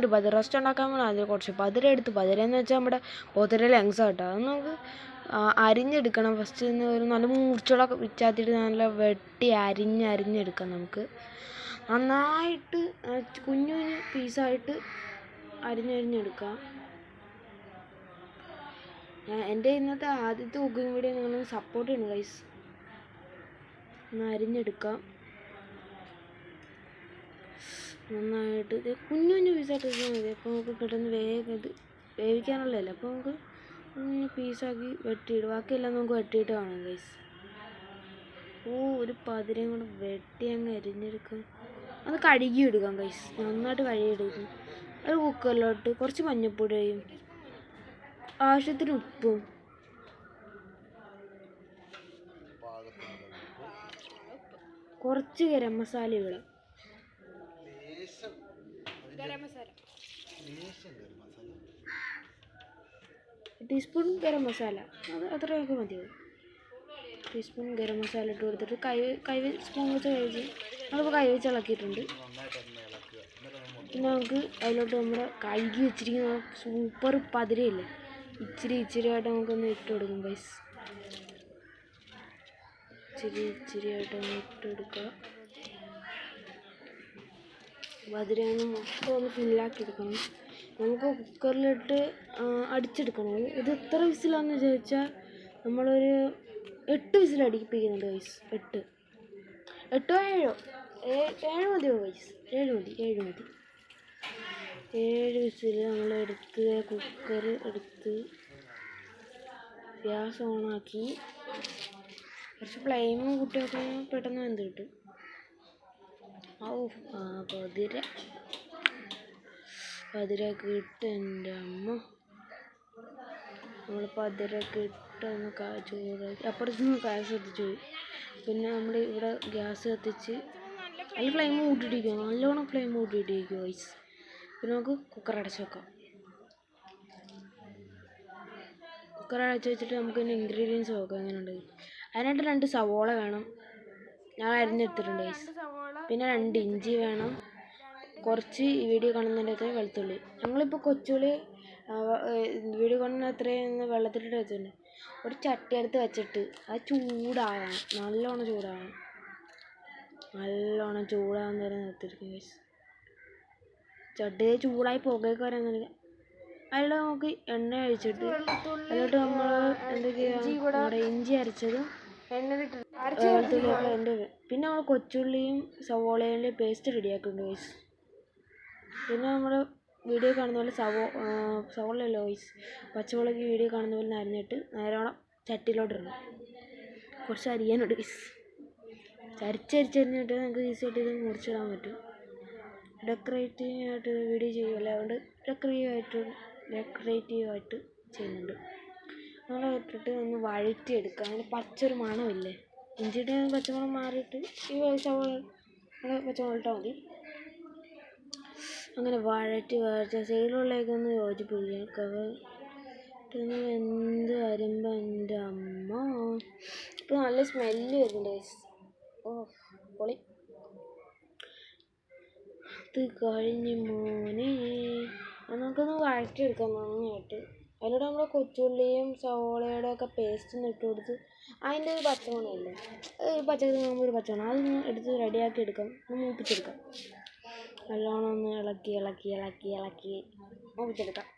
ഒരു പതിര റോസ്റ്റ് ഉണ്ടാക്കാൻ വേണം അതിൽ കുറച്ച് പതിര എടുത്ത് പതിര എന്ന് വെച്ചാൽ നമ്മുടെ പോത്തിര ലങ്സ് കേട്ടോ. അത് നമുക്ക് അരിഞ്ഞെടുക്കണം. ഫസ്റ്റ് ഒരു നല്ല മൂർച്ചയുള്ള വിച്ചാത്തിട്ട് നല്ല വെട്ടി അരിഞ്ഞ് അരിഞ്ഞെടുക്കാം നമുക്ക്. നന്നായിട്ട് കുഞ്ഞു കുഞ്ഞു പീസായിട്ട് അരിഞ്ഞരിഞ്ഞെടുക്കാം എന്റെ ഇന്നത്തെ ആദ്യത്തെ കുക്കിംഗ് വീഡിയോ നിങ്ങളൊന്ന് സപ്പോർട്ട് ചെയ്യണം ഗൈസ് ഒന്ന് അരിഞ്ഞെടുക്കാം. നന്നായിട്ട്. കുഞ്ഞു കുഞ്ഞു പീസായിട്ട് വെച്ചാൽ മതി. അപ്പോൾ നമുക്ക് പെട്ടെന്ന് വേഗം ഇത് വേവിക്കാനുള്ളതല്ലേ? അപ്പോൾ നമുക്ക് കുഞ്ഞു പീസാക്കി വെട്ടിയിടും ബാക്കിയെല്ലാം നമുക്ക് വെട്ടിയിട്ട് കാണാം ഗൈസ് ഓ ഒരു പതിരയും കൂടെ വെട്ടി അങ്ങ് അരിഞ്ഞെടുക്കാം. അത് കഴുകി എടുക്കാം ഗൈസ് നന്നായിട്ട് കഴുകി കഴുകിയെടുക്കും ഒരു കുക്കറിലോട്ട് കുറച്ച് മഞ്ഞപ്പൊടിയും ആവശ്യത്തിന് ഉപ്പും. കുറച്ച് ഗരം മസാല ഇടാം. ടീസ്പൂൺ ഗരം മസാല. അത് അത്രയൊക്കെ മതിയാവും. ടീസ്പൂൺ ഗരം മസാല ഇട്ട് കൊടുത്തിട്ട് കൈ കൈ സ്പൂൺ വെച്ച് കഴിച്ച് നമ്മളിപ്പോൾ കൈ വെച്ച് ഇളക്കിയിട്ടുണ്ട്. പിന്നെ നമുക്ക് അതിലോട്ട് നമ്മുടെ കഴുകി വെച്ചിരിക്കുന്ന സൂപ്പർ പതിരയില്ലേ? ഇച്ചിരി ഇച്ചിരി ആയിട്ട് നമുക്കൊന്ന് ഇട്ട് കൊടുക്കും പൈസ ഇച്ചിരി ഇച്ചിരി ആയിട്ട് ഒന്ന് ഇട്ട് കൊടുക്കുക. പതിരയൊന്ന് മൊത്തം ഒന്ന് ഫില്ലാക്കി എടുക്കണം നമുക്ക് കുക്കറിലിട്ട് അടിച്ചെടുക്കണം. ഇത് എത്ര വിസിലാണെന്ന് ചോദിച്ചാൽ നമ്മളൊരു എട്ട് വിസിൽ അടിപ്പിക്കുന്നുണ്ട് വയസ്സ് എട്ട്. എട്ടോ ഏഴോ? ഏഴ് മതിയോ വയസ്സ് ഏഴ് മതി ഏഴ് മതി. ഏഴ് വിസിൽ നമ്മൾ എടുത്ത് കുക്കർ എടുത്ത് ഗ്യാസ് ഓണാക്കി. കുറച്ച് ഫ്ലെയിമും കുട്ടിയൊക്കെ പെട്ടെന്ന് വെന്ത് കിട്ടും. ഔ പതിര. പതിരൊക്കെ ഇട്ട് എന്റെ അമ്മ. നമ്മൾ പതിരൊക്കെ ഇട്ട് ഒന്ന് കാ ചൂടാക്കി അപ്പുറത്ത് നിന്ന് ഗ്യാസ് കത്തിച്ചു പോയി. പിന്നെ നമ്മൾ ഇവിടെ ഗ്യാസ് കത്തിച്ച് അതിൽ ഫ്ലെയിം കൂട്ടിയിട്ടിരിക്കുക നല്ലോണം ഫ്ലെയിം കൂട്ടിയിട്ടിരിക്കുക ഐസ് പിന്നെ നമുക്ക് കുക്കർ അടച്ച് വെക്കാം. കുക്കർ അടച്ച് വെച്ചിട്ട് നമുക്ക് ഇതിന്റെ ഇൻഗ്രീഡിയൻസ് നോക്കാം എങ്ങനെയുണ്ട് അതിനായിട്ട് രണ്ട് സവോള വേണം. ഞാൻ അരിഞ്ഞെടുത്തിട്ടുണ്ട് ഗൈസ് പിന്നെ രണ്ട് ഇഞ്ചി വേണം. കുറച്ച് ഈ വീഡിയോ കാണുന്നതിന്റെ അത്രയും വെളുത്തുള്ളി. ഞങ്ങളിപ്പോൾ കൊച്ചുള്ളി വീഡിയോ കാണുന്ന അത്രയും വെള്ളത്തിലിട്ട് വെച്ചിട്ടുണ്ട്. ഒരു ചട്ടി എടുത്ത് വെച്ചിട്ട് അത് ചൂടാകണം നല്ലോണം ചൂടാകണം നല്ലോണം ചൂടാകാൻ നേരം നിർത്തിയിരിക്കും ഗൈസ് ചട്ടി ചൂടായി പുകയൊക്കെ വരാൻ തുടങ്ങി. അതിലൂടെ നമുക്ക് എണ്ണ ഒഴിച്ചിട്ട് അതിലോട്ട് നമ്മൾ എന്തൊക്കെയാണ് നമ്മുടെ ഇഞ്ചി അരച്ചതും പിന്നെ നമ്മൾ കൊച്ചുള്ളിയും സവോളയുടെ പേസ്റ്റ് റെഡിയാക്കുന്നുണ്ട് ഗൈസ് പിന്നെ നമ്മൾ വീഡിയോ കാണുന്ന പോലെ സവോ സവോളയല്ല ഗൈസ് പച്ചമുളക് വീഡിയോ കാണുന്ന പോലെ അരിഞ്ഞിട്ട് നേരോണം ചട്ടിയിലോട്ടിടണം. കുറച്ച് അരിയാനുണ്ട് ഗൈസ് ചരിച്ചരിച്ചരിഞ്ഞിട്ട് നമുക്ക് ഈസിയായിട്ട് ഇത് മുറിച്ചിടാൻ പറ്റും. ഡെക്കറേറ്റീവ് ആയിട്ട് വീഡിയോ ചെയ്യുമല്ലോ അതുകൊണ്ട് ഡെക്കറേറ്റീവ് ആയിട്ട് ഡെക്കറേറ്റീവ് ആയിട്ട് ചെയ്യുന്നുണ്ട്. നമ്മൾ ഇട്ടിട്ട് ഒന്ന് വഴറ്റിയെടുക്കുക. അതിന് പച്ചൊരു മണമില്ലേ? ഇഞ്ചിയുടെ പച്ചമണം മാറിയിട്ട് ഈ സവോള പച്ചമുളക് ഇട്ടാൽ മതി. അങ്ങനെ വഴറ്റി വഴച്ച സൈഡിലുള്ളതൊക്കെ ഒന്ന് യോജിപ്പിക്കുക. എന്ത് വരുമ്പോൾ എന്റെ അമ്മ. ഇപ്പോൾ നല്ല സ്മെല്ല് വരുന്നുണ്ട്. ഓ പൊളി. ഇത് കഴിഞ്ഞ് മോനെ. അത് നമുക്കൊന്ന് വഴറ്റിയെടുക്കാം നന്നായിട്ട്. അതിലൂടെ നമ്മൾ കൊച്ചുള്ളിയും സവോളയുടെ ഒക്കെ പേസ്റ്റ് ഒന്ന് ഇട്ട് കൊടുത്ത് അതിന്റെ ഒരു പച്ചമണമില്ലേ ഒരു പച്ചക്കറി ഒരു പച്ചമണം. അതൊന്ന് എടുത്ത് റെഡിയാക്കി എടുക്കാം. ഒന്ന് മൂപ്പിച്ചെടുക്കാം. നല്ലോണം ഒന്ന് ഇളക്കി ഇളക്കി ഇളക്കി ഇളക്കി മൂപ്പിച്ചെടുക്കാം.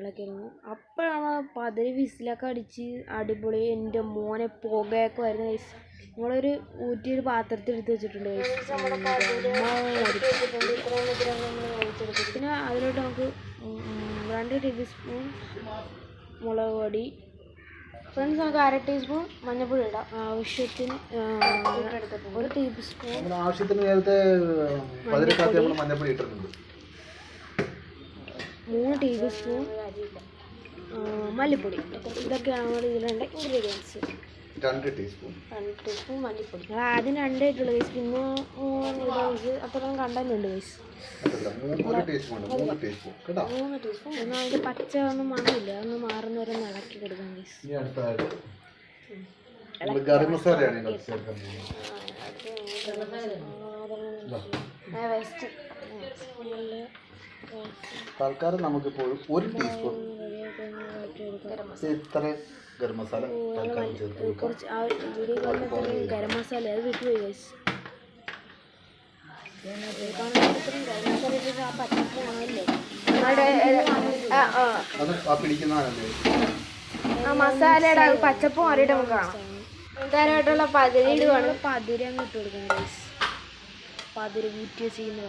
ഇളക്കിയിരുന്നു അപ്പോഴാണ് പതിരി വിസിലൊക്കെ അടിച്ച് അടിപൊളി എന്റെ മോനെ പുകയൊക്കെ വരുന്ന guys. നമ്മളൊരു ഊറ്റിയൊരു പാത്രത്തിൽ എടുത്ത് വെച്ചിട്ടുണ്ട് പിന്നെ അതിലോട്ട് നമുക്ക് രണ്ട് ടേബിൾ സ്പൂൺ മുളക് പൊടി. ഫ്രണ്ട്സ് നമുക്ക് അര ടീസ്പൂൺ മഞ്ഞൾപ്പൊടി ഇടാം. ആവശ്യത്തിന് ഒരു ടേബിൾ സ്പൂൺ നമ്മുടെ ആവശ്യത്തിന് നേരത്തെ ഇട്ടിട്ടുണ്ട്. മൂന്ന് ടേബിൾ സ്പൂൺ മല്ലിപ്പൊടി ഇതൊക്കെയാണ് നമ്മൾ ഇതിലുള്ള ഇൻഗ്രീഡിയൻസ് രണ്ട് ടീസ്പൂൺ രണ്ട് ടീസ്പൂൺ മല്ലിപ്പൊടി ഞങ്ങൾ ആദ്യം രണ്ടായിട്ടുള്ള ഗൈസ് പിന്നെ നൂഡിൽസ് അത്രയും കണ്ടുണ്ട് ഗൈസ് മൂന്ന് ടീസ്പൂൺ മൂന്ന് ടീസ്പൂൺ എന്നാൽ അതിന്റെ പച്ച ഒന്നും മാറില്ല ഒന്ന് മാറുന്നവരെ ഒന്ന് ഇളക്കി കൊടുക്കാം ഗൈസ് ഗരം മസാലയാണ് തൽക്കാലം നമുക്കിപ്പോൾ ഒരു ടീസ്പൂൺ റെഡിയാക്കി വഴറ്റിയെടുക്കാം ഇത്ര ഗരം മസാല. തൽക്കാലം ചേർത്ത് കൊടുക്കാം കുറച്ച് ആ വീഡിയോ ഗരം മസാല അത് വിട്ടുപോയി ഗൈസ് മസാലയുടെ ആ പച്ചപ്പ് മാറിയിട്ട് നമുക്ക് കാണാം. ഇതാരായിട്ടുള്ള പതിരി ഇടുവാണ്. പതിര് അങ്ങ് ഇട്ട് കൊടുക്കണം ഗൈസ് ചെയ്യുന്ന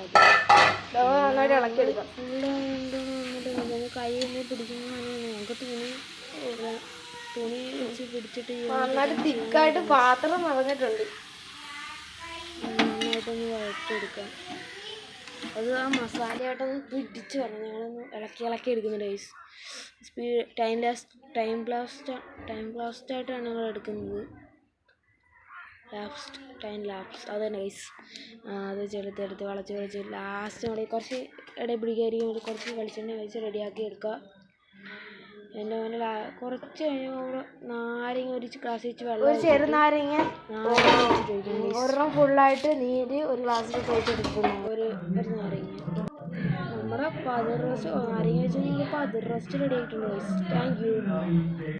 ഇളക്കിയെടുക്കാം നല്ല എന്താണ് വന്നിട്ട് നമുക്ക് കൈ ഒന്ന് പിടിക്കുന്നതാണ് നമുക്ക് തുണി തുണി വെച്ച് പിടിച്ചിട്ട് നന്നായിട്ട് തിക്കായിട്ട് പാത്രം നിറഞ്ഞിട്ടുണ്ട്. നന്നായിട്ടൊന്ന് വഴറ്റിയെടുക്കാം അത് ആ മസാലയായിട്ടൊന്ന് പിടിച്ച് പറഞ്ഞു ഞങ്ങളൊന്ന് ഇളക്കി ഇളക്കി എടുക്കുന്നുണ്ട് guys speed time last time blast time ബ്ലാസ്റ്റായിട്ടാണ് ഞങ്ങൾ എടുക്കുന്നത്. ലാസ്റ്റ് ടൈം ലാപ്സ് അത് നൈസ് ഗൈസ് അത് ചെറുത്തെടുത്ത് വളച്ച് വളച്ച് ലാസ്റ്റ് നമ്മൾ കുറച്ച് ഇടയിൽ പിടിക്കായിരിക്കും കുറച്ച് വെളിച്ചെണ്ണ ഒഴിച്ച് റെഡിയാക്കി എടുക്കുക. എന്റെ മോനെ കുറച്ച് കഴിഞ്ഞപ്പോൾ നാരങ്ങ ഒരു ഗ്ലാസ് വെച്ച് വെള്ളം ഒരു ചെറു നാരങ്ങ? വെച്ചിട്ട് ഒഴിക്കണം guys. ഒരെണ്ണം ഫുള്ളായിട്ട് നീര് ഒരു ഗ്ലാസ്സിൽ ഒഴിച്ചെടുക്കുന്നു ഒരു ഒരു നാരങ്ങ. നമ്മുടെ പതിർ റോസ്റ്റ് നാരങ്ങ വെച്ച് നമ്മൾ പതിർ റോസ്റ്റ് റെഡി ആയിട്ടുണ്ട് താങ്ക് യു